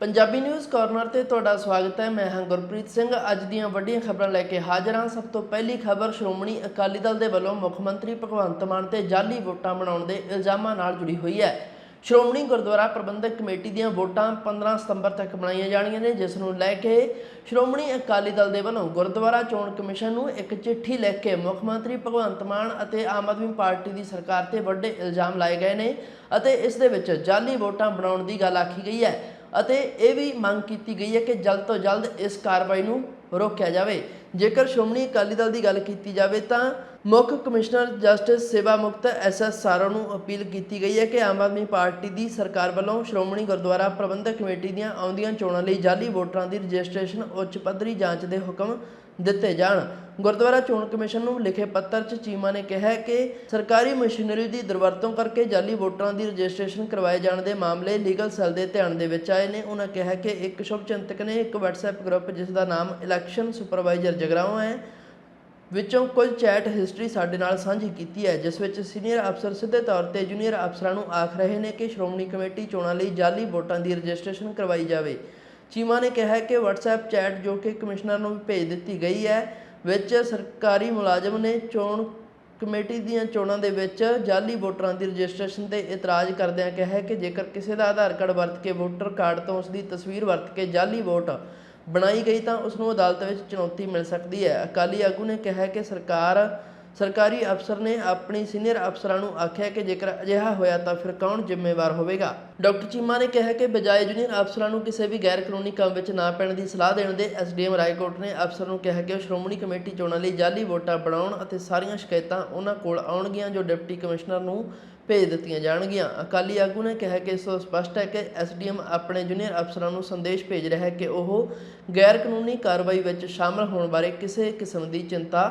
Punjabi news corner ਤੇ ਤੁਹਾਡਾ ਸਵਾਗਤ ਹੈ। ਮੈਂ ਹਾਂ ਗੁਰਪ੍ਰੀਤ ਸਿੰਘ। ਅੱਜ ਦੀਆਂ ਵੱਡੀਆਂ ਖਬਰਾਂ ਲੈ ਕੇ ਹਾਜ਼ਰ ਹਾਂ। ਸਭ ਤੋਂ ਪਹਿਲੀ ਖਬਰ, ਸ਼੍ਰੋਮਣੀ ਅਕਾਲੀ ਦਲ ਦੇ ਵੱਲੋਂ ਮੁੱਖ ਮੰਤਰੀ ਭਗਵੰਤ ਮਾਨ ਤੇ ਜਾਲੀ ਵੋਟਾਂ ਬਣਾਉਣ ਦੇ ਇਲਜ਼ਾਮਾਂ ਨਾਲ ਜੁੜੀ ਹੋਈ ਹੈ। ਸ਼੍ਰੋਮਣੀ ਗੁਰਦੁਆਰਾ ਪ੍ਰਬੰਧਕ ਕਮੇਟੀ ਦੀਆਂ ਵੋਟਾਂ 15 ਸਤੰਬਰ ਤੱਕ ਬਣਾਈਆਂ ਜਾਣੀਆਂ ਨੇ, ਜਿਸ ਨੂੰ ਲੈ ਕੇ ਸ਼੍ਰੋਮਣੀ ਅਕਾਲੀ ਦਲ ਦੇ ਵੱਲੋਂ ਗੁਰਦੁਆਰਾ ਚੋਣ ਕਮਿਸ਼ਨ ਨੂੰ ਇੱਕ ਚਿੱਠੀ ਲਿਖ ਕੇ ਮੁੱਖ ਮੰਤਰੀ ਭਗਵੰਤ ਮਾਨ ਅਤੇ ਆਮ ਆਦਮੀ ਪਾਰਟੀ ਦੀ ਸਰਕਾਰ ਤੇ ਵੱਡੇ ਇਲਜ਼ਾਮ ਲਾਏ ਗਏ ਨੇ ਅਤੇ ਇਸ ਦੇ ਵਿੱਚ ਜਾਲੀ ਵੋਟਾਂ ਬਣਾਉਣ ਦੀ ਗੱਲ ਆਖੀ ਗਈ ਹੈ। ਅਤੇ ਇਹ ਵੀ ਮੰਗ ਕੀਤੀ ਗਈ ਹੈ ਕਿ ਜਲਦ ਤੋਂ ਜਲਦ ਇਸ ਕਾਰਵਾਈ ਨੂੰ ਰੋਕਿਆ ਜਾਵੇ। ਜੇਕਰ ਸ਼੍ਰੋਮਣੀ ਅਕਾਲੀ ਦਲ ਦੀ ਗੱਲ ਕੀਤੀ ਜਾਵੇ ਤਾਂ ਮੁੱਖ ਕਮਿਸ਼ਨਰ ਜਸਟਿਸ ਸੇਵਾ ਮੁਕਤ ਐਸ ਐਸ ਸਾਰੋ ਨੂੰ ਅਪੀਲ ਕੀਤੀ ਗਈ ਹੈ ਕਿ ਆਮ ਆਦਮੀ ਪਾਰਟੀ ਦੀ ਸਰਕਾਰ ਵੱਲੋਂ ਸ਼੍ਰੋਮਣੀ ਗੁਰਦੁਆਰਾ ਪ੍ਰਬੰਧਕ ਕਮੇਟੀ ਦੀਆਂ ਆਉਂਦੀਆਂ ਚੋਣਾਂ ਲਈ ਜਾਲੀ ਵੋਟਰਾਂ ਦੀ ਰਜਿਸਟ੍ਰੇਸ਼ਨ ਉੱਚ ਪੱਧਰੀ ਜਾਂਚ ਦੇ ਹੁਕਮ ਦਿੱਤੇ ਜਾਣ। ਗੁਰਦੁਆਰਾ ਚੋਣ ਕਮਿਸ਼ਨ ਨੂੰ ਲਿਖੇ ਪੱਤਰ 'ਚ ਚੀਮਾ ਨੇ ਕਿਹਾ ਕਿ ਸਰਕਾਰੀ ਮਸ਼ੀਨਰੀ ਦੀ ਦੁਰਵਰਤੋਂ ਕਰਕੇ ਜਾਲੀ ਵੋਟਰਾਂ ਦੀ ਰਜਿਸਟ੍ਰੇਸ਼ਨ ਕਰਵਾਏ ਜਾਣ ਦੇ ਮਾਮਲੇ ਲੀਗਲ ਸੈੱਲ ਦੇ ਧਿਆਨ ਦੇ ਵਿੱਚ ਆਏ ਨੇ। ਉਹਨਾਂ ਕਿਹਾ ਕਿ ਇੱਕ ਸ਼ੁਭ ਚਿੰਤਕ ਨੇ ਇੱਕ WhatsApp ਗਰੁੱਪ ਜਿਸ ਦਾ ਨਾਮ ਇਲੈਕਸ਼ਨ ਸੁਪਰਵਾਈਜ਼ਰ ਜਗਰਾਵਾਂ ਹੈ। ਵਿੱਚੋਂ ਕੁਝ ਚੈਟ ਹਿਸਟਰੀ ਸਾਡੇ ਨਾਲ ਸਾਂਝੀ ਕੀਤੀ ਹੈ, ਜਿਸ ਵਿੱਚ ਸੀਨੀਅਰ ਅਫਸਰ ਸਿੱਧੇ ਤੌਰ ਤੇ ਜੂਨੀਅਰ ਅਫਸਰਾਂ ਨੂੰ ਆਖ ਰਹੇ ਨੇ ਕਿ ਸ਼੍ਰੋਮਣੀ ਕਮੇਟੀ ਚੋਣਾਂ ਲਈ ਜਾਲੀ ਵੋਟਾਂ ਦੀ ਰਜਿਸਟ੍ਰੇਸ਼ਨ ਕਰਵਾਈ ਜਾਵੇ। ਚੀਮਾ ਨੇ ਕਿਹਾ ਕਿ WhatsApp ਚੈਟ ਜੋ ਕਿ ਕਮਿਸ਼ਨਰ ਨੂੰ ਭੇਜ ਦਿੱਤੀ ਗਈ ਹੈ, ਵਿੱਚ ਸਰਕਾਰੀ ਮੁਲਾਜ਼ਮ ਨੇ ਚੋਣ ਕਮੇਟੀ ਦੀਆਂ ਚੋਣਾਂ ਦੇ ਵਿੱਚ ਜਾਲੀ ਵੋਟਰਾਂ ਦੀ ਰਜਿਸਟ੍ਰੇਸ਼ਨ ਤੇ ਇਤਰਾਜ਼ ਕਰਦਿਆਂ ਕਿਹਾ ਕਿ ਜੇਕਰ ਕਿਸੇ ਦਾ ਆਧਾਰ ਕਾਰਡ ਵਰਤ ਕੇ ਵੋਟਰ ਕਾਰਡ ਤੋਂ ਉਸ ਦੀ ਤਸਵੀਰ ਵਰਤ ਕੇ ਜਾਲੀ ਵੋਟ ਬਣਾਈ ਗਈ ਤਾਂ ਉਸ ਨੂੰ ਅਦਾਲਤ ਵਿੱਚ ਚੁਣੌਤੀ ਮਿਲ ਸਕਦੀ ਹੈ। ਅਕਾਲੀ ਆਗੂ ਨੇ ਕਿਹਾ ਕਿ ਸਰਕਾਰ, ਸਰਕਾਰੀ ਅਫਸਰ ਨੇ ਆਪਣੀ ਸੀਨੀਅਰ ਅਫਸਰਾਂ ਨੂੰ ਆਖਿਆ ਕਿ ਜੇਕਰ ਅਜਿਹਾ ਹੋਇਆ ਤਾਂ ਫਿਰ ਕੌਣ ਜ਼ਿੰਮੇਵਾਰ ਹੋਵੇਗਾ? ਡਾਕਟਰ ਚੀਮਾ ਨੇ ਕਿਹਾ ਕਿ ਬਜਾਏ ਜੂਨੀਅਰ ਅਫਸਰਾਂ ਨੂੰ ਕਿਸੇ ਵੀ ਗੈਰ ਕਾਨੂੰਨੀ ਕੰਮ ਵਿੱਚ ਨਾ ਪੈਣ ਦੀ ਸਲਾਹ ਦੇਣ ਦੇ ਐਸਡੀਐਮ ਰਾਏਕੋਟ ਨੇ ਅਫਸਰ ਨੂੰ ਕਿਹਾ ਕਿ ਉਹ ਸ਼੍ਰੋਮਣੀ ਕਮੇਟੀ ਚੋਣਾਂ ਲਈ ਜਾਲੀ ਵੋਟਾਂ ਬਣਾਉਣ ਅਤੇ ਸਾਰੀਆਂ ਸ਼ਿਕਾਇਤਾਂ ਉਹਨਾਂ ਕੋਲ ਆਉਣਗੀਆਂ ਜੋ ਡਿਪਟੀ ਕਮਿਸ਼ਨਰ ਨੂੰ ਭੇਜ ਦਿੱਤੀਆਂ ਜਾਣਗੀਆਂ। ਅਕਾਲੀ ਆਗੂ ਨੇ ਕਿਹਾ ਕਿ ਇਸ ਤੋਂ ਸਪਸ਼ਟ ਹੈ ਕਿ ਐਸਡੀਐਮ ਆਪਣੇ ਜੂਨੀਅਰ ਅਫਸਰਾਂ ਨੂੰ ਸੰਦੇਸ਼ ਭੇਜ ਰਿਹਾ ਹੈ ਕਿ ਉਹ ਗੈਰ ਕਾਨੂੰਨੀ ਕਾਰਵਾਈ ਵਿੱਚ ਸ਼ਾਮਲ ਹੋਣ ਬਾਰੇ ਕਿਸੇ ਕਿਸਮ ਦੀ ਚਿੰਤਾ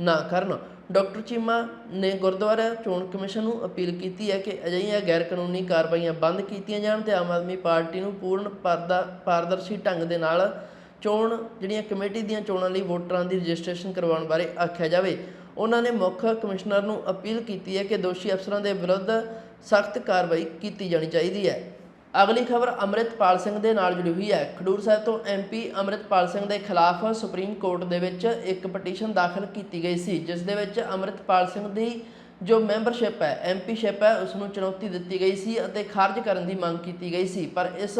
ਨਾ ਕਰਨ। ਡਾਕਟਰ ਚੀਮਾ ਨੇ ਗੁਰਦੁਆਰਾ ਚੋਣ ਕਮਿਸ਼ਨ ਨੂੰ ਅਪੀਲ ਕੀਤੀ ਹੈ ਕਿ ਅਜਿਹੀਆਂ ਗੈਰ ਕਾਨੂੰਨੀ ਕਾਰਵਾਈਆਂ ਬੰਦ ਕੀਤੀਆਂ ਜਾਣ ਤੇ ਆਮ ਆਦਮੀ ਪਾਰਟੀ ਨੂੰ ਪੂਰਨ ਪਰਦਾ, ਪਾਰਦਰਸ਼ੀ ਢੰਗ ਦੇ ਨਾਲ ਚੋਣ, ਜਿਹੜੀਆਂ ਕਮੇਟੀ ਦੀਆਂ ਚੋਣਾਂ ਲਈ ਵੋਟਰਾਂ ਦੀ ਰਜਿਸਟ੍ਰੇਸ਼ਨ ਕਰਵਾਉਣ ਬਾਰੇ ਆਖਿਆ ਜਾਵੇ। ਉਹਨਾਂ ਨੇ ਮੁੱਖ ਕਮਿਸ਼ਨਰ ਨੂੰ ਅਪੀਲ ਕੀਤੀ ਹੈ ਕਿ ਦੋਸ਼ੀ ਅਫਸਰਾਂ ਦੇ ਵਿਰੁੱਧ ਸਖਤ ਕਾਰਵਾਈ ਕੀਤੀ ਜਾਣੀ ਚਾਹੀਦੀ ਹੈ। ਅਗਲੀ ਖਬਰ ਅੰਮ੍ਰਿਤਪਾਲ ਸਿੰਘ ਦੇ ਨਾਲ ਜੁੜੀ ਹੋਈ ਹੈ। ਖਡੂਰ ਸਾਹਿਬ ਤੋਂ ਐਮਪੀ ਅੰਮ੍ਰਿਤਪਾਲ ਸਿੰਘ ਦੇ ਖਿਲਾਫ ਸੁਪਰੀਮ ਕੋਰਟ ਦੇ ਵਿੱਚ ਇੱਕ ਪਟੀਸ਼ਨ ਦਾਖਲ ਕੀਤੀ ਗਈ ਸੀ, ਜਿਸ ਦੇ ਵਿੱਚ ਅੰਮ੍ਰਿਤਪਾਲ ਸਿੰਘ ਦੀ ਜੋ ਮੈਂਬਰਸ਼ਿਪ ਹੈ ਐਮਪੀਸ਼ਿਪ ਹੈ, ਉਸ ਨੂੰ ਚੁਣੌਤੀ ਦਿੱਤੀ ਗਈ ਸੀ ਅਤੇ ਖਾਰਜ ਕਰਨ ਦੀ ਮੰਗ ਕੀਤੀ ਗਈ ਸੀ। ਪਰ ਇਸ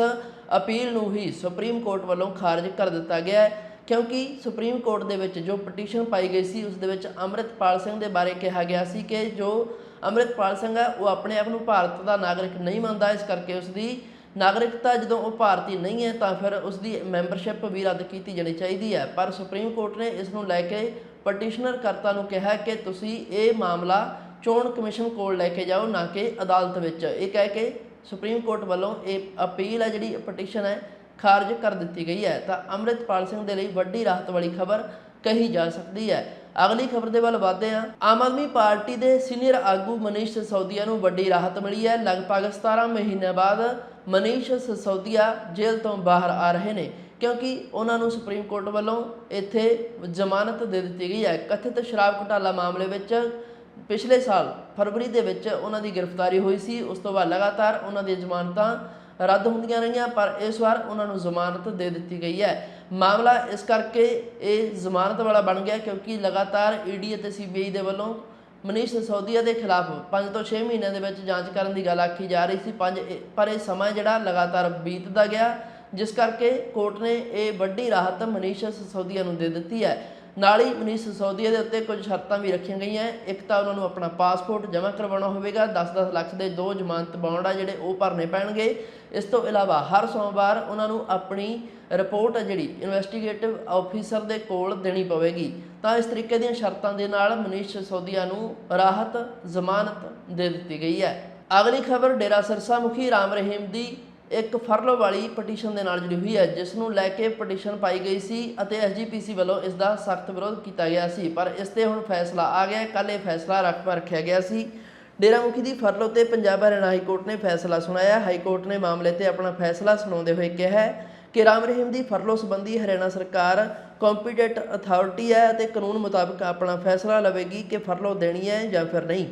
ਅਪੀਲ ਨੂੰ ਹੀ ਸੁਪਰੀਮ ਕੋਰਟ ਵੱਲੋਂ ਖਾਰਜ ਕਰ ਦਿੱਤਾ ਗਿਆ ਹੈ। ਕਿਉਂਕਿ ਸੁਪਰੀਮ ਕੋਰਟ ਦੇ ਵਿੱਚ ਜੋ ਪਟੀਸ਼ਨ ਪਾਈ ਗਈ ਸੀ, ਉਸ ਦੇ ਵਿੱਚ ਅੰਮ੍ਰਿਤਪਾਲ ਸਿੰਘ ਦੇ ਬਾਰੇ ਕਿਹਾ ਗਿਆ ਸੀ ਕਿ ਜੋ ਅੰਮ੍ਰਿਤਪਾਲ ਸਿੰਘ ਹੈ, ਉਹ ਆਪਣੇ ਆਪ ਨੂੰ ਭਾਰਤ ਦਾ ਨਾਗਰਿਕ ਨਹੀਂ ਮੰਨਦਾ। ਇਸ ਕਰਕੇ ਉਸ ਦੀ ਨਾਗਰਿਕਤਾ ਜਦੋਂ ਉਹ ਭਾਰਤੀ ਨਹੀਂ ਹੈ, ਤਾਂ ਫਿਰ ਉਸ ਦੀ ਮੈਂਬਰਸ਼ਿਪ ਵੀ ਰੱਦ ਕੀਤੀ ਜਾਣੀ ਚਾਹੀਦੀ ਹੈ। ਪਰ ਸੁਪਰੀਮ ਕੋਰਟ ਨੇ ਇਸ ਨੂੰ ਲੈ ਕੇ ਪਟੀਸ਼ਨਰ ਕਰਤਾ ਨੂੰ ਕਿਹਾ ਕਿ ਤੁਸੀਂ ਇਹ ਮਾਮਲਾ ਚੋਣ ਕਮਿਸ਼ਨ ਕੋਲ ਲੈ ਕੇ ਜਾਓ, ਨਾ ਕਿ ਅਦਾਲਤ ਵਿੱਚ। ਇਹ ਕਹਿ ਕੇ ਸੁਪਰੀਮ ਕੋਰਟ ਵੱਲੋਂ ਇਹ ਅਪੀਲ ਹੈ, ਜਿਹੜੀ ਪਟੀਸ਼ਨ ਹੈ ਖਾਰਜ ਕਰ ਦਿੱਤੀ ਗਈ ਹੈ, ਤਾਂ ਅੰਮ੍ਰਿਤਪਾਲ ਸਿੰਘ ਦੇ ਲਈ ਵੱਡੀ ਰਾਹਤ ਵਾਲੀ ਖਬਰ ਕਹੀ ਜਾ ਸਕਦੀ ਹੈ। ਅਗਲੀ ਖਬਰ ਦੇ ਵੱਲ ਵਧਦੇ ਹਾਂ। ਆਮ ਆਦਮੀ ਪਾਰਟੀ ਦੇ ਸੀਨੀਅਰ ਆਗੂ ਮਨੀਸ਼ ਸਿਸੋਦੀਆ ਨੂੰ ਵੱਡੀ ਰਾਹਤ ਮਿਲੀ ਹੈ। ਲਗਭਗ 17 ਮਹੀਨੇ ਬਾਅਦ ਮਨੀਸ਼ ਸਿਸੋਦੀਆ ਜੇਲ੍ਹ ਤੋਂ ਬਾਹਰ ਆ ਰਹੇ ਨੇ, ਕਿਉਂਕਿ ਉਹਨਾਂ ਨੂੰ ਸੁਪਰੀਮ ਕੋਰਟ ਵੱਲੋਂ ਇੱਥੇ ਜ਼ਮਾਨਤ ਦੇ ਦਿੱਤੀ ਗਈ ਹੈ। ਕਥਿਤ ਸ਼ਰਾਬ ਘੁਟਾਲਾ ਮਾਮਲੇ ਵਿੱਚ ਪਿਛਲੇ ਸਾਲ ਫਰਵਰੀ ਦੇ ਵਿੱਚ ਉਹਨਾਂ ਦੀ ਗ੍ਰਿਫਤਾਰੀ ਹੋਈ ਸੀ। ਉਸ ਤੋਂ ਬਾਅਦ ਲਗਾਤਾਰ ਉਹਨਾਂ ਦੀਆਂ ਜ਼ਮਾਨਤਾਂ ਰੱਦ ਹੁੰਦੀਆਂ ਰਹੀਆਂ, ਪਰ ਇਸ ਵਾਰ ਉਹਨਾਂ ਨੂੰ ਜ਼ਮਾਨਤ ਦੇ ਦਿੱਤੀ ਗਈ ਹੈ। ਮਾਮਲਾ ਇਸ ਕਰਕੇ ਇਹ ਜ਼ਮਾਨਤ ਵਾਲਾ ਬਣ ਗਿਆ ਕਿਉਂਕਿ ਲਗਾਤਾਰ ਈਡੀ ਅਤੇ ਸੀਬੀਆਈ ਦੇ ਵੱਲੋਂ ਮਨੀਸ਼ ਸਿਸੋਦੀਆ ਦੇ ਖਿਲਾਫ 5 ਤੋਂ 6 ਮਹੀਨਿਆਂ ਦੇ ਵਿੱਚ ਜਾਂਚ ਕਰਨ ਦੀ ਗੱਲ ਆਖੀ ਜਾ ਰਹੀ ਸੀ। ਪੰਜ ਪਰ ਇਹ ਸਮਾਂ ਜਿਹੜਾ ਲਗਾਤਾਰ ਬੀਤਦਾ ਗਿਆ, ਜਿਸ ਕਰਕੇ ਕੋਰਟ ਨੇ ਇਹ ਵੱਡੀ ਰਾਹਤ ਮਨੀਸ਼ ਸਿਸੋਦੀਆ ਨੂੰ ਦੇ ਦਿੱਤੀ ਹੈ। ਨਾਲ ਹੀ ਮਨੀਸ਼ ਸਿਸੋਦੀਆ ਦੇ ਉੱਤੇ ਕੁਝ ਸ਼ਰਤਾਂ ਵੀ ਰੱਖੀਆਂ ਗਈਆਂ। ਇੱਕ ਤਾਂ ਉਹਨਾਂ ਨੂੰ ਆਪਣਾ ਪਾਸਪੋਰਟ ਜਮ੍ਹਾਂ ਕਰਵਾਉਣਾ ਹੋਵੇਗਾ। 10-10 ਲੱਖ ਦੇ ਦੋ ਜ਼ਮਾਨਤ ਬੌਂਡ ਆ ਜਿਹੜੇ ਉਹ ਭਰਨੇ ਪੈਣਗੇ। ਇਸ ਤੋਂ ਇਲਾਵਾ ਹਰ ਸੋਮਵਾਰ ਉਹਨਾਂ ਨੂੰ ਆਪਣੀ ਰਿਪੋਰਟ ਹੈ ਜਿਹੜੀ ਇਨਵੈਸਟੀਗੇਟਿਵ ਆਫੀਸਰ ਦੇ ਕੋਲ ਦੇਣੀ ਪਵੇਗੀ। ਤਾਂ ਇਸ ਤਰੀਕੇ ਦੀਆਂ ਸ਼ਰਤਾਂ ਦੇ ਨਾਲ ਮਨੀਸ਼ ਸਿਸੋਦੀਆ ਨੂੰ ਰਾਹਤ ਜ਼ਮਾਨਤ ਦੇ ਦਿੱਤੀ ਗਈ ਹੈ। ਅਗਲੀ ਖਬਰ ਡੇਰਾ ਸਰਸਾ ਮੁਖੀ ਰਾਮ ਰਹੀਮ ਦੀ ਇੱਕ ਫਰਲੋ ਵਾਲੀ ਪਟੀਸ਼ਨ ਦੇ ਨਾਲ ਜੁੜੀ ਹੋਈ ਹੈ, ਜਿਸ ਨੂੰ ਲੈ ਕੇ ਪਟੀਸ਼ਨ ਪਾਈ ਗਈ ਸੀ ਅਤੇ ਐਸਜੀਪੀਸੀ ਵੱਲੋਂ ਇਸ ਦਾ ਸਖਤ ਵਿਰੋਧ ਕੀਤਾ ਗਿਆ ਸੀ। ਪਰ ਇਸ ਤੇ ਹੁਣ ਫੈਸਲਾ ਆ ਗਿਆ ਕੱਲ ਇਹ ਫੈਸਲਾ ਰੱਖ ਰੱਖਿਆ ਗਿਆ ਸੀ। ਡੇਰਾ ਮੁਖੀ ਦੀ ਫਰਲੋ ਤੇ ਪੰਜਾਬ ਹਰਿਆਣਾ ਹਾਈ ਕੋਰਟ ਨੇ ਫੈਸਲਾ ਸੁਣਾਇਆ। ਹਾਈ ਕੋਰਟ ਨੇ ਮਾਮਲੇ ਤੇ ਆਪਣਾ ਫੈਸਲਾ ਸੁਣਾਉਂਦੇ ਹੋਏ ਕਿਹਾ ਹੈ ਕਿ ਰਾਮ ਰਹੀਮ ਦੀ ਫਰਲੋ ਸੰਬੰਧੀ ਹਰਿਆਣਾ ਸਰਕਾਰ ਕੰਪੀਟੈਂਟ ਅਥਾਰਟੀ ਹੈ ਅਤੇ ਕਾਨੂੰਨ ਮੁਤਾਬਕ ਆਪਣਾ ਫੈਸਲਾ ਲਵੇਗੀ ਕਿ ਫਰਲੋ ਦੇਣੀ ਹੈ ਜਾਂ ਫਿਰ ਨਹੀਂ।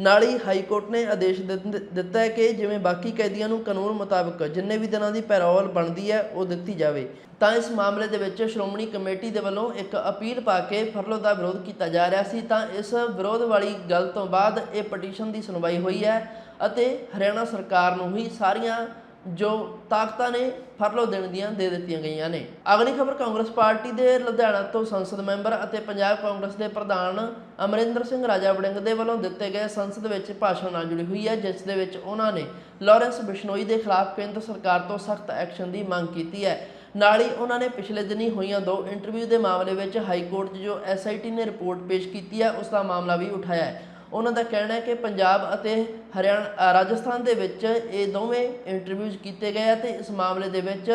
ਨਾਲ ਹੀ ਹਾਈ ਕੋਰਟ ਨੇ ਆਦੇਸ਼ ਦਿੰਦ- ਦਿੱਤਾ ਹੈ ਕਿ ਜਿਵੇਂ ਬਾਕੀ ਕੈਦੀਆਂ ਨੂੰ ਕਾਨੂੰਨ ਮੁਤਾਬਕ ਜਿੰਨੇ ਵੀ ਦਿਨਾਂ ਦੀ ਪੈਰੋਲ ਬਣਦੀ ਹੈ, ਉਹ ਦਿੱਤੀ ਜਾਵੇ। ਤਾਂ ਇਸ ਮਾਮਲੇ ਦੇ ਵਿੱਚ ਸ਼੍ਰੋਮਣੀ ਕਮੇਟੀ ਦੇ ਵੱਲੋਂ ਇੱਕ ਅਪੀਲ ਪਾ ਕੇ ਫਰਲੋ ਦਾ ਵਿਰੋਧ ਕੀਤਾ ਜਾ ਰਿਹਾ ਸੀ। ਤਾਂ ਇਸ ਵਿਰੋਧ ਵਾਲੀ ਗੱਲ ਤੋਂ ਬਾਅਦ ਇਹ ਪਟੀਸ਼ਨ ਦੀ ਸੁਣਵਾਈ ਹੋਈ ਹੈ ਅਤੇ ਹਰਿਆਣਾ ਸਰਕਾਰ ਨੂੰ ਹੀ ਸਾਰੀਆਂ ਜੋ ਤਾਕਤਾਂ ਨੇ ਫਰਲੋ ਦੇਣ ਦੀਆਂ ਦੇ ਦਿੱਤੀਆਂ ਗਈਆਂ ਨੇ। ਅਗਲੀ ਖਬਰ ਕਾਂਗਰਸ ਪਾਰਟੀ ਦੇ ਲੁਧਿਆਣਾ ਤੋਂ ਸੰਸਦ ਮੈਂਬਰ ਅਤੇ ਪੰਜਾਬ ਕਾਂਗਰਸ ਦੇ ਪ੍ਰਧਾਨ ਅਮਰਿੰਦਰ ਸਿੰਘ ਰਾਜਾ ਵੜਿੰਗ ਦੇ ਵੱਲੋਂ ਦਿੱਤੇ ਗਏ ਸੰਸਦ ਵਿੱਚ ਭਾਸ਼ਣ ਨਾਲ ਜੁੜੀ ਹੋਈ ਹੈ, ਜਿਸ ਦੇ ਵਿੱਚ ਉਹਨਾਂ ਨੇ ਲਾਰੈਂਸ ਬਿਸ਼ਨੋਈ ਦੇ ਖਿਲਾਫ ਕੇਂਦਰ ਸਰਕਾਰ ਤੋਂ ਸਖਤ ਐਕਸ਼ਨ ਦੀ ਮੰਗ ਕੀਤੀ ਹੈ। ਨਾਲ ਹੀ ਉਹਨਾਂ ਨੇ ਪਿਛਲੇ ਦਿਨੀ ਹੋਈਆਂ ਦੋ ਇੰਟਰਵਿਊ ਦੇ ਮਾਮਲੇ ਵਿੱਚ ਹਾਈ ਕੋਰਟ 'ਚ ਜੋ ਐਸਆਈਟੀ ਨੇ ਰਿਪੋਰਟ ਪੇਸ਼ ਕੀਤੀ ਹੈ, ਉਸ ਦਾ ਮਾਮਲਾ ਵੀ ਉਠਾਇਆ ਹੈ। ਉਹਨਾਂ ਦਾ ਕਹਿਣਾ ਹੈ ਕਿ ਪੰਜਾਬ ਅਤੇ ਹਰਿਆਣਾ ਰਾਜਸਥਾਨ ਦੇ ਵਿੱਚ ਇਹ ਦੋਵੇਂ ਇੰਟਰਵਿਊਜ਼ ਕੀਤੇ ਗਏ ਆ ਤੇ ਇਸ ਮਾਮਲੇ ਦੇ ਵਿੱਚ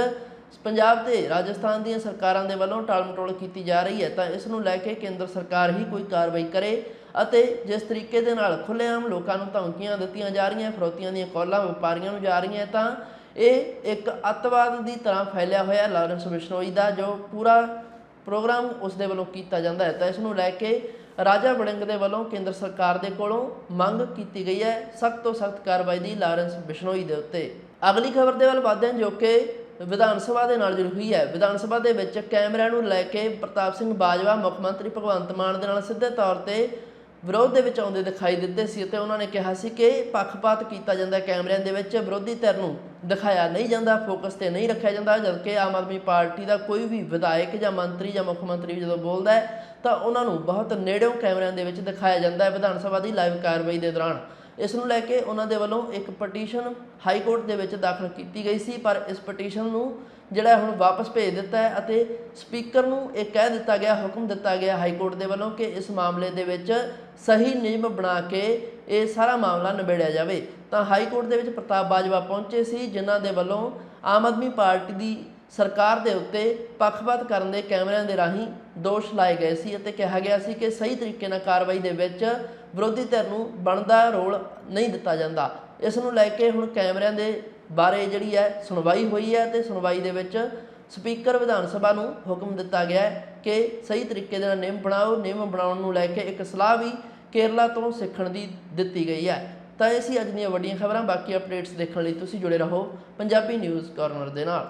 ਪੰਜਾਬ ਤੇ ਰਾਜਸਥਾਨ ਦੀਆਂ ਸਰਕਾਰਾਂ ਦੇ ਵੱਲੋਂ ਟਾਲਮਟੋਲ ਕੀਤੀ ਜਾ ਰਹੀ ਹੈ। ਤਾਂ ਇਸ ਨੂੰ ਲੈ ਕੇ ਕੇਂਦਰ ਸਰਕਾਰ ਹੀ ਕੋਈ ਕਾਰਵਾਈ ਕਰੇ ਅਤੇ ਜਿਸ ਤਰੀਕੇ ਦੇ ਨਾਲ ਖੁੱਲ੍ਹੇਆਮ ਲੋਕਾਂ ਨੂੰ ਧਮਕੀਆਂ ਦਿੱਤੀਆਂ ਜਾ ਰਹੀਆਂ, ਫਰੋਤੀਆਂ ਦੀਆਂ ਕਾਲਾਂ ਵਪਾਰੀਆਂ ਨੂੰ ਜਾ ਰਹੀਆਂ, ਤਾਂ ਇਹ ਇੱਕ ਅੱਤਵਾਦ ਦੀ ਤਰ੍ਹਾਂ ਫੈਲਿਆ ਹੋਇਆ ਲਾਰੈਂਸ ਬਿਸ਼ਨੋਈ ਦਾ ਜੋ ਪੂਰਾ ਪ੍ਰੋਗਰਾਮ ਉਸ ਦੇ ਵੱਲੋਂ ਕੀਤਾ ਜਾਂਦਾ ਹੈ। ਤਾਂ ਇਸ ਨੂੰ ਲੈ ਕੇ ਰਾਜਾ ਵੜਿੰਗ ਦੇ ਵੱਲੋਂ ਕੇਂਦਰ ਸਰਕਾਰ ਦੇ ਕੋਲੋਂ ਮੰਗ ਕੀਤੀ ਗਈ ਹੈ। ਸਖਤ ਤੋਂ ਸਖਤ ਕਾਰਵਾਈ ਦੀ ਲਾਰੈਂਸ ਬਿਸ਼ਨੋਈ ਦੇ ਉੱਤੇ। ਅਗਲੀ ਖਬਰ ਦੇ ਵੱਲ ਵਧਦੇ ਹਾਂ, ਜੋ ਕਿ ਵਿਧਾਨ ਸਭਾ ਦੇ ਨਾਲ ਜੁੜੀ ਹੋਈ ਹੈ। ਵਿਧਾਨ ਸਭਾ ਦੇ ਵਿੱਚ ਕੈਮਰਿਆਂ ਨੂੰ ਲੈ ਕੇ ਪ੍ਰਤਾਪ ਸਿੰਘ ਬਾਜਵਾ ਮੁੱਖ ਮੰਤਰੀ ਭਗਵੰਤ ਮਾਨ ਦੇ ਨਾਲ ਸਿੱਧੇ ਤੌਰ ਤੇ ਵਿਰੋਧ ਦੇ ਵਿੱਚ ਆਉਂਦੇ ਦਿਖਾਈ ਦਿੱਤੇ ਸੀ ਅਤੇ ਉਹਨਾਂ ਨੇ ਕਿਹਾ ਸੀ ਕਿ ਪੱਖਪਾਤ ਕੀਤਾ ਜਾਂਦਾ ਕੈਮਰਿਆਂ ਦੇ ਵਿੱਚ ਵਿਰੋਧੀ ਧਿਰ ਨੂੰ ਦਿਖਾਇਆ ਨਹੀਂ ਜਾਂਦਾ, ਫੋਕਸ ਤੇ ਨਹੀਂ ਰੱਖਿਆ ਜਾਂਦਾ, ਜਦਕਿ ਆਮ ਆਦਮੀ ਪਾਰਟੀ ਦਾ ਕੋਈ ਵੀ ਵਿਧਾਇਕ ਜਾਂ ਮੰਤਰੀ ਜਾਂ ਮੁੱਖ ਮੰਤਰੀ ਜਦੋਂ ਬੋਲਦਾ ਹੈ, ਤਾਂ ਉਹਨਾਂ ਨੂੰ ਬਹੁਤ ਨੇੜਿਓਂ ਕੈਮਰਿਆਂ ਦੇ ਵਿੱਚ ਦਿਖਾਇਆ ਜਾਂਦਾ ਹੈ। ਵਿਧਾਨ ਸਭਾ ਦੀ ਲਾਈਵ ਕਾਰਵਾਈ ਦੇ ਦੌਰਾਨ ਇਸ ਨੂੰ ਲੈ ਕੇ ਉਹਨਾਂ ਦੇ ਵੱਲੋਂ ਇੱਕ ਪਟੀਸ਼ਨ ਹਾਈ ਕੋਰਟ ਦੇ ਵਿੱਚ ਦਾਖਲ ਕੀਤੀ ਗਈ ਸੀ, ਪਰ ਇਸ ਪਟੀਸ਼ਨ ਨੂੰ ਜਿਹੜਾ ਹੁਣ ਵਾਪਸ ਭੇਜ ਦਿੱਤਾ ਹੈ ਅਤੇ ਸਪੀਕਰ ਨੂੰ ਇਹ ਕਹਿ ਦਿੱਤਾ ਗਿਆ, ਹੁਕਮ ਦਿੱਤਾ ਗਿਆ ਹਾਈ ਕੋਰਟ ਦੇ ਵੱਲੋਂ ਕਿ ਇਸ ਮਾਮਲੇ ਦੇ ਵਿੱਚ ਸਹੀ ਨਿਯਮ ਬਣਾ ਕੇ ਇਹ ਸਾਰਾ ਮਾਮਲਾ ਨਿਬੇੜਿਆ ਜਾਵੇ। ਤਾਂ ਹਾਈ ਕੋਰਟ ਦੇ ਵਿੱਚ ਪ੍ਰਤਾਪ ਬਾਜਵਾ ਪਹੁੰਚੇ ਸੀ, ਜਿਨ੍ਹਾਂ ਦੇ ਵੱਲੋਂ ਆਮ ਆਦਮੀ ਪਾਰਟੀ ਦੀ ਸਰਕਾਰ ਦੇ ਉੱਤੇ ਪੱਖਪਾਤ ਕਰਨ ਦੇ ਕੈਮਰਿਆਂ ਦੇ ਰਾਹੀਂ ਦੋਸ਼ ਲਾਏ ਗਏ ਸੀ ਅਤੇ ਕਿਹਾ ਗਿਆ ਸੀ ਕਿ ਸਹੀ ਤਰੀਕੇ ਨਾਲ ਕਾਰਵਾਈ ਦੇ ਵਿੱਚ ਵਿਰੋਧੀ ਧਿਰ ਨੂੰ ਬਣਦਾ ਰੋਲ ਨਹੀਂ ਦਿੱਤਾ ਜਾਂਦਾ। ਇਸ ਨੂੰ ਲੈ ਕੇ ਹੁਣ ਕੈਮਰਿਆਂ ਦੇ ਬਾਰੇ ਜਿਹੜੀ ਹੈ ਸੁਣਵਾਈ ਹੋਈ ਹੈ ਤੇ ਸੁਣਵਾਈ ਦੇ ਵਿੱਚ ਸਪੀਕਰ ਵਿਧਾਨ ਸਭਾ ਨੂੰ ਹੁਕਮ ਦਿੱਤਾ ਗਿਆ ਹੈ ਕਿ ਸਹੀ ਤਰੀਕੇ ਦੇ ਨਾਲ ਨਿਯਮ ਬਣਾਓ। ਨਿਯਮ ਬਣਾਉਣ ਨੂੰ ਲੈ ਕੇ ਇੱਕ ਸਲਾਹ ਵੀ ਕੇਰਲਾ ਤੋਂ ਸਿੱਖਣ ਦੀ ਦਿੱਤੀ ਗਈ ਹੈ। ਤਾਂ ਇਹ ਸੀ ਅੱਜ ਦੀਆਂ ਵੱਡੀਆਂ ਖਬਰਾਂ। ਬਾਕੀ ਅਪਡੇਟਸ ਦੇਖਣ ਲਈ ਤੁਸੀਂ ਜੁੜੇ ਰਹੋ ਪੰਜਾਬੀ ਨਿਊਜ਼ ਕਾਰਨਰ ਦੇ ਨਾਲ।